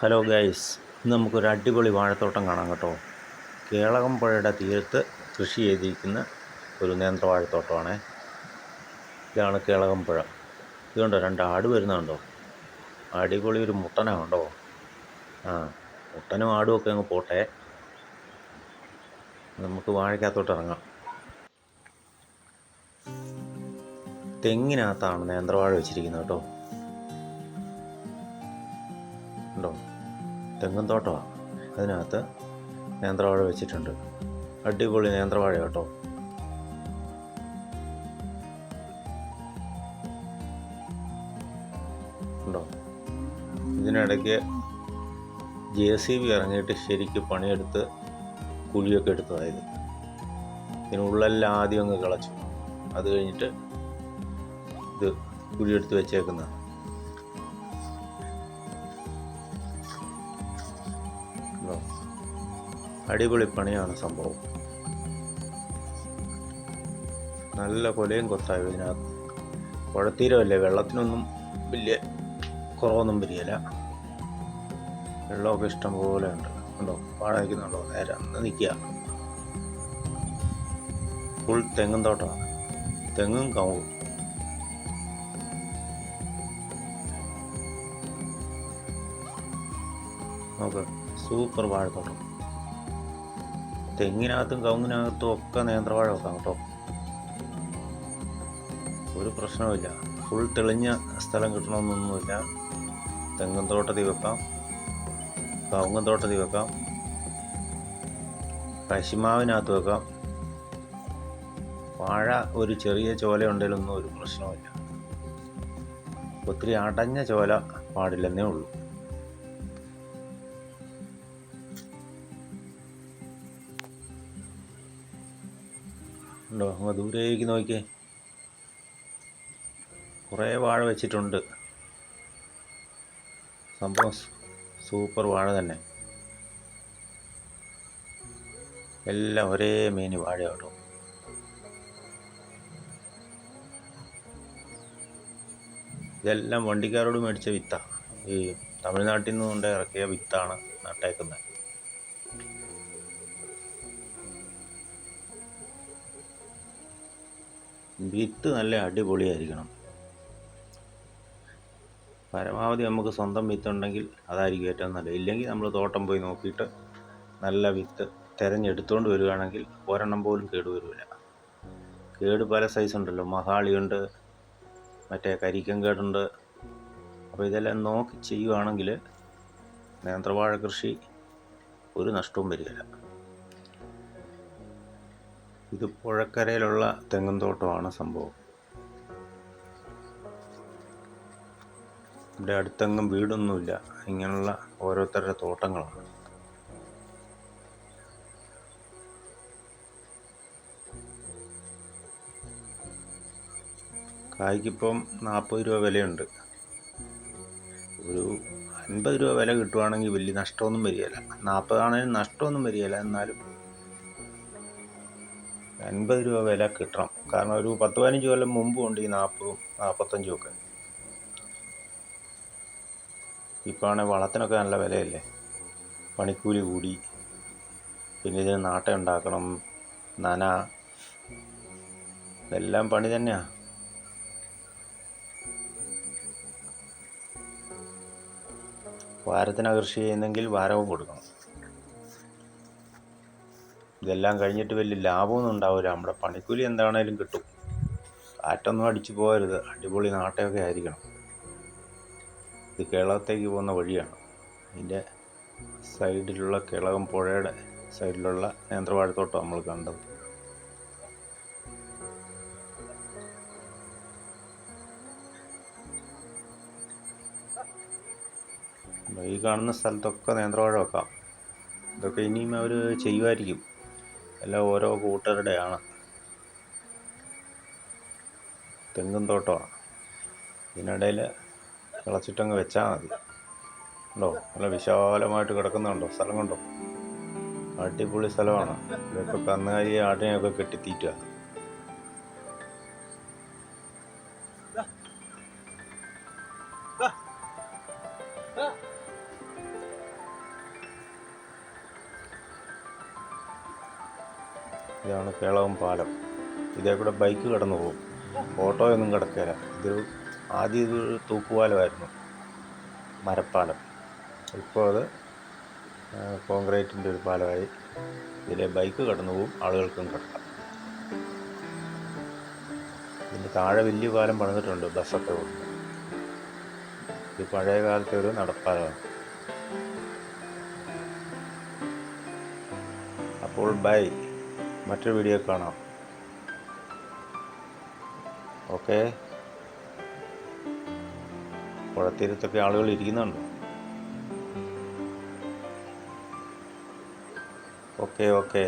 Hello guys ഇന്ന് നമുക്കൊരു അടിപൊളി വാഴത്തോട്ടം കാണാം കേട്ടോ. കേളകം പുഴയുടെ തീരത്ത് കൃഷി ചെയ്തിരിക്കുന്ന ഒരു നേന്ത്ര വാഴത്തോട്ടമാണേ. ഇതാണ് കേളകം പുഴ. രണ്ട് ആട് വരുന്നുണ്ടോ അടിപൊളി ഒരു മുട്ടനാണ്ടോ ആ മുട്ടനും ആടും ഒക്കെ അങ്ങ് പോട്ടെ. നമുക്ക് വാഴയ്ക്കകത്തോട്ട് ഇറങ്ങാം. തെങ്ങിനകത്താണ് നേന്ത്രവാഴ വെച്ചിരിക്കുന്നത് കേട്ടോ. ഉണ്ടോ തെങ്ങും തോട്ടമാണ് അതിനകത്ത് നേന്ത്രവാഴ വെച്ചിട്ടുണ്ട്. അടിപൊളി നേന്ത്രവാഴ കേട്ടോ. ഉണ്ടോ? ഇതിനിടയ്ക്ക് ജെ സി ബി ഇറങ്ങിയിട്ട് ശരിക്ക് പണിയെടുത്ത് കുഴിയൊക്കെ എടുത്തതായത്. ഇതിനുള്ളെല്ലാം ആദ്യം അങ്ങ് കളച്ചു. അത് കഴിഞ്ഞിട്ട് ഇത് കുഴിയെടുത്ത് വെച്ചേക്കുന്നതാണ്. അടിപൊളി പണിയാണ് സംഭവം. നല്ല കൊലയും കൊത്തായും ഇതിനകത്ത്. കുഴത്തീരമല്ലേ വെള്ളത്തിനൊന്നും വലിയ കുറവൊന്നും വരികയില്ല വെള്ളമൊക്കെ ഇഷ്ടം പോലെ ഉണ്ട്. ഉണ്ടോ പാഴാക്കുന്നുണ്ടോ നേരം അന്ന് നിൽക്കുക. ഫുൾ തെങ്ങും തോട്ടമാണ്. തെങ്ങും കവും നോക്ക്. സൂപ്പർ വാഴത്തോട്ടം. തെങ്ങിനകത്തും കവുങ്ങിനകത്തും ഒക്കെ നേന്ത്രവാഴ വെക്കാം കേട്ടോ. ഒരു പ്രശ്നവുമില്ല. ഫുൾ തെളിഞ്ഞ സ്ഥലം കിട്ടണമെന്നൊന്നുമില്ല. തെങ്ങും തോട്ടത്തിൽ വെക്കാം. കവുങ്ങും തോട്ടത്തിൽ വെക്കാം. കശിമാവിനകത്ത് വെക്കാം. വാഴ ഒരു ചെറിയ ചോല ഉണ്ടെങ്കിലൊന്നും ഒരു പ്രശ്നവുമില്ല. ഒത്തിരി അടഞ്ഞ ചോല പാടില്ലെന്നേ ഉള്ളൂ. ഉണ്ടോ? അങ്ങ് ദൂരേക്ക് നോക്കിയേ. കുറേ വാഴ വെച്ചിട്ടുണ്ട്. സംഭവം സൂപ്പർ വാഴ തന്നെ. എല്ലാം ഒരേ മീൻ വാഴ കേട്ടോ ഇതെല്ലാം വണ്ടിക്കാരോട് മേടിച്ച വിത്താണ് ഈ തമിഴ്നാട്ടിൽ നിന്ന് കൊണ്ട് ഇറക്കിയ വിത്താണ് നട്ടേക്കുന്നത് വിത്ത് നല്ല അടിപൊളിയായിരിക്കണം. പരമാവധി നമുക്ക് സ്വന്തം വിത്ത് ഉണ്ടെങ്കിൽ അതായിരിക്കും ഏറ്റവും നല്ലത്. ഇല്ലെങ്കിൽ നമ്മൾ തോട്ടം പോയി നോക്കിയിട്ട് നല്ല വിത്ത് തിരഞ്ഞെടുത്തുകൊണ്ട് വരികയാണെങ്കിൽ ഒരെണ്ണം പോലും കേടുവരില്ല കേട് പല സൈസ് ഉണ്ടല്ലോ. മഹാളിയുണ്ട് മറ്റേ കരിക്കം കേടുണ്ട് അപ്പോൾ ഇതെല്ലാം നോക്കി ചെയ്യുകയാണെങ്കിൽ നേന്ത്രവാഴ കൃഷി ഒരു നഷ്ടവും വരികയില്ല. ഇത് പുഴക്കരയിലുള്ള തെങ്ങും തോട്ടമാണ് സംഭവം. ഇവിടെ അടുത്തെങ്ങും വീടൊന്നുമില്ല. ഇങ്ങനെയുള്ള ഓരോരുത്തരുടെ തോട്ടങ്ങളാണ്. കായ്ക്കിപ്പം നാൽപ്പത് രൂപ വിലയുണ്ട്. ഒരു അൻപത് രൂപ വില കിട്ടുവാണെങ്കിൽ വലിയ നഷ്ടമൊന്നും വരികയില്ല. നാൽപ്പതാണെങ്കിലും നഷ്ടമൊന്നും വരികയില്ല. എന്നാലും അൻപത് രൂപ വില കിട്ടണം. കാരണം ഒരു പത്ത് പതിനഞ്ച് കൊല്ലം മുമ്പ് ഉണ്ട് ഈ നാൽപ്പതും നാൽപ്പത്തഞ്ചും ഒക്കെ. ഇപ്പോൾ ആണെങ്കിൽ വളത്തിനൊക്കെ നല്ല വിലയല്ലേ? പണിക്കൂലി കൂടി. പിന്നെ ഇതിന് നാട്ട ഉണ്ടാക്കണം. നന. ഇതെല്ലാം പണി തന്നെയാണ് വാരത്തിന് കൃഷി ചെയ്യുന്നെങ്കിൽ വാരവും കൊടുക്കണം. ഇതെല്ലാം കഴിഞ്ഞിട്ട് വലിയ ലാഭമൊന്നും ഉണ്ടാവില്ല. നമ്മുടെ പണിക്കൂലി എന്താണേലും കിട്ടും. കാറ്റൊന്നും അടിച്ചു പോകരുത്. അടിപൊളി നാട്ടയൊക്കെ ആയിരിക്കണം. ഇത് കേരളത്തേക്ക് പോകുന്ന വഴിയാണ്. ഇതിന്റെ സൈഡിലുള്ള കേളകം പുഴയുടെ സൈഡിലുള്ള നേന്ത്രവാഴത്തോട്ടം നമ്മൾ കണ്ടത്. ഈ കാണുന്ന സ്ഥലത്തൊക്കെ നേന്ത്രവാഴ വെക്കാം. ഇതൊക്കെ ഇനിയും അവർ ചെയ്യുമായിരിക്കും. എല്ലാം ഓരോ കൂട്ടരുടെയാണ്. തെങ്ങും തോട്ടമാണ്. ഇതിനിടയിൽ കിളച്ചിട്ടങ്ങ് വെച്ചാൽ മതി. ഉണ്ടോ നല്ല വിശാലമായിട്ട് കിടക്കുന്നുണ്ടോ? സ്ഥലം കണ്ടോ? അടിപൊളി സ്ഥലമാണ്. ഇതൊക്കെ കന്നുകാലി ആടിനെയൊക്കെ കെട്ടിത്തീറ്റുക. ഇതാണ് കേളവം പാലം. ഇതേ കൂടെ ബൈക്ക് കടന്നു പോകും. ഓട്ടോയൊന്നും കിടക്കില്ല ഇത് ആദ്യം ഇതൊരു തൂക്കുപാലമായിരുന്നു. മരപ്പാലം. ഇപ്പോൾ അത് കോൺക്രീറ്റിന്റെ ഒരു പാലമായി. ഇതിലെ ബൈക്ക് കടന്നു പോകും. ആളുകൾക്കും കിടക്കാം. ഇതിന്റെ താഴെ വലിയ പാലം പണിതിട്ടുണ്ട്. ബസ്സൊക്കെ കൊണ്ട് ഇത് പഴയ കാലത്തെ ഒരു നടപ്പാലമാണ്. അപ്പോൾ ബൈ. മറ്റൊരു വീഡിയോ കാണാം. ഓക്കെ? പുഴത്തീരത്തൊക്കെ ആളുകൾ ഇരിക്കുന്നുണ്ട്. Okay okay.